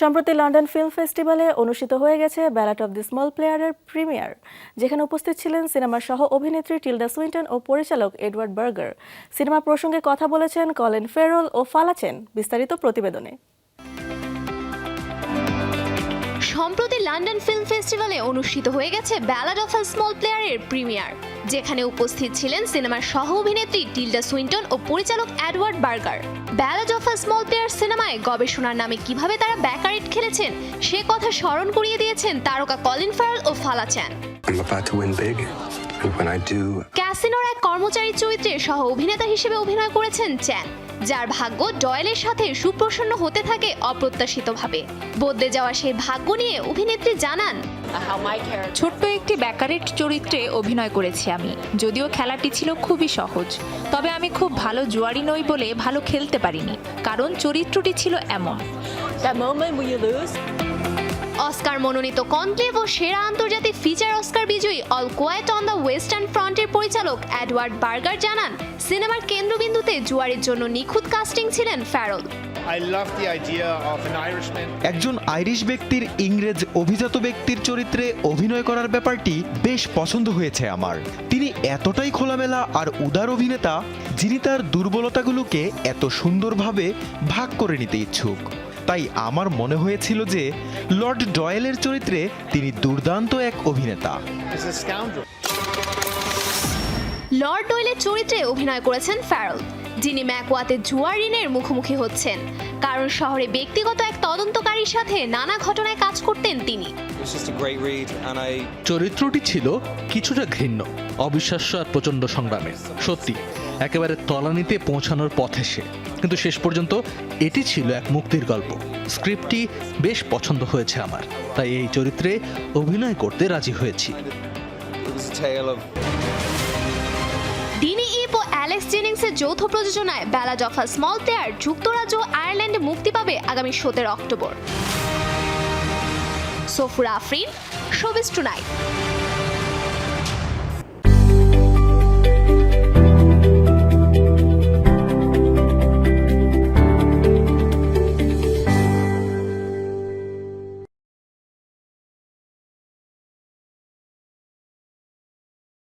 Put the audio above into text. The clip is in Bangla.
সম্প্রতি লন্ডন ফিল্ম ফেস্টিভ্যালে অনুষ্ঠিত হয়ে গেছে ব্যালাট অব দি স্মল প্লেয়ারের প্রিমিয়ার, যেখানে উপস্থিত ছিলেন সিনেমার সহ অভিনেত্রী টিলডা সুইন্টন ও পরিচালক এডওয়ার্ড বার্গার। সিনেমা প্রসঙ্গে কথা বলেছেন কলেন ফেরল ও ফালাচেন বিস্তারিত প্রতিবেদনে। সম্প্রতি লন্ডন ফিল্ম ফেস্টিভ্যালে অনুষ্ঠিত হয়ে গেছে ব্যালাড অফ আ স্মল প্লেয়ারের প্রিমিয়ার। যেখানে উপস্থিত ছিলেন সিনেমার সহ অভিনেত্রী টিলডা সুইন্টন ও পরিচালক Edward Berger. Ballad of a small player সিনেমায় গবেষণার নামে কীভাবে তারা ব্যাকারেট খেলেছেন সে কথা স্মরণ করিয়ে দিয়েছেন তারকা কলিন ফারেল ও ফালা চ্যান। ক্যাসিনোর এক কর্মচারী চরিত্রে সহ অভিনেতা হিসেবে অভিনয় করেছেন চ্যান। যার ভাগ্য ডয়েলের সাথে সুপ্রসন্ন হতে থাকে অপ্রত্যাশিতভাবে। বদলে যাওয়া সেই ভাগ্য নিয়ে অভিনেত্রী জানান ছোট্ট একটি ব্যাকারেট চরিত্রে অভিনয় করেছি আমি। যদিও খেলাটি ছিল খুবই সহজ তবে আমি খুব ভালো জুয়ারি নই বলে ভালো খেলতে পারিনি কারণ চরিত্রটি ছিল এমন। অস্কার মনোনীত কনক্লেভ ও সেরা আন্তর্জাতিক ফিচার অস্কার বিজয়ী all quiet on the western ফ্রন্টের পরিচালক অ্যাডওয়ার্ড বার্গার জানান সিনেমার কেন্দ্রবিন্দুতে জুয়ারের জন্য নিখুঁত কাস্টিং ছিলেন ফ্যারল। একজন আইরিশ ব্যক্তির ইংরেজ অভিজাত ব্যক্তির চরিত্রে অভিনয় করার ব্যাপারটি বেশ পছন্দ হয়েছে আমার। তিনি এতটাই খোলামেলা আর উদার অভিনেতা যিনি তার দুর্বলতাগুলোকে এত সুন্দরভাবে ভাগ করে নিতে ইচ্ছুক। তাই আমার মনে হয়েছিল যে লর্ড ডয়েলের চরিত্রে তিনি দুর্দান্ত এক অভিনেতা. লর্ড ডয়েলের চরিত্রে অভিনয় করেছেন ফ্যারল যিনি ম্যাকওয়াতে জুয়ার ঋণের মুখোমুখি হচ্ছেন। কারণ শহরে ব্যক্তিগত এক তদন্তকারীর সাথে নানা ঘটনায় কাজ করতেন তিনি। চরিত্রটি ছিল কিছুটা ঘৃণ্য অবিশ্বাস্য আর প্রচণ্ড সংগ্রামে সত্যি একেবারে তলানিতে পৌঁছানোর পথে সে। কিন্তু শেষ পর্যন্ত এটি ছিল এক মুক্তির গল্প। স্ক্রিপ্টটি বেশ পছন্দ হয়েছে আমার তাই এই চরিত্রে অভিনয় করতে রাজি হয়েছি। অ্যালেক্স জেনিংসের যৌথ প্রযোজনায় ballad of a small player যুক্তরাজ্য, আয়ারল্যান্ড আয়ারল্যান্ডে মুক্তি পাবে আগামী সতেরো October. Safura Afrin showbiz tonight.